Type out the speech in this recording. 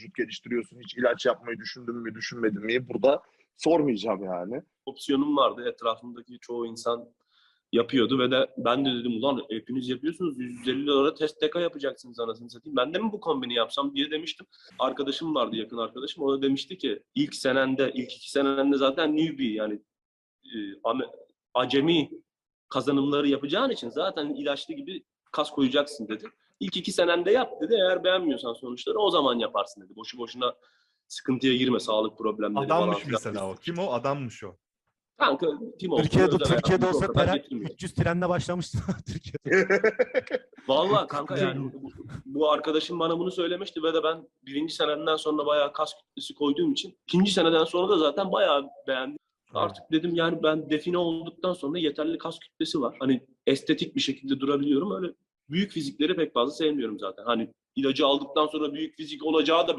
vücut geliştiriyorsun. Hiç ilaç yapmayı düşündün mü, düşünmedin mi? Burada sormayacağım yani. opsiyonum vardı. Etrafımdaki çoğu insan yapıyordu ve de ben de dedim ulan hepiniz yapıyorsunuz 150 dolara test deka yapacaksınız anasını satayım. Ben de mi bu kombini yapsam diye demiştim. Arkadaşım vardı yakın arkadaşım. O da demişti ki ilk senende ilk iki senende zaten newbie yani e, acemi kazanımları yapacağın için zaten ilaçlı gibi kas koyacaksın dedi. İlk iki senende yap dedi. Eğer beğenmiyorsan sonuçları o zaman yaparsın dedi. Boşu boşuna sıkıntıya girme sağlık problemleri falan Adammış filan. mesela o. Kim o? Adammış o. Kanka Tim olsun, Türkiye'de özel Türkiye'de olsa tren, getirmiyor. 300 trenle başlamıştı Türkiye'de. Vallahi kanka yani bu, bu arkadaşım bana bunu söylemişti ve de ben birinci seneden sonra bayağı kas kütlesi koyduğum için ikinci seneden sonra da zaten bayağı beğendim. Artık dedim yani ben define olduktan sonra yeterli kas kütlesi var. Hani estetik bir şekilde durabiliyorum. Öyle büyük fizikleri pek fazla sevmiyorum zaten. Hani ilacı aldıktan sonra büyük fizik olacağı da belli.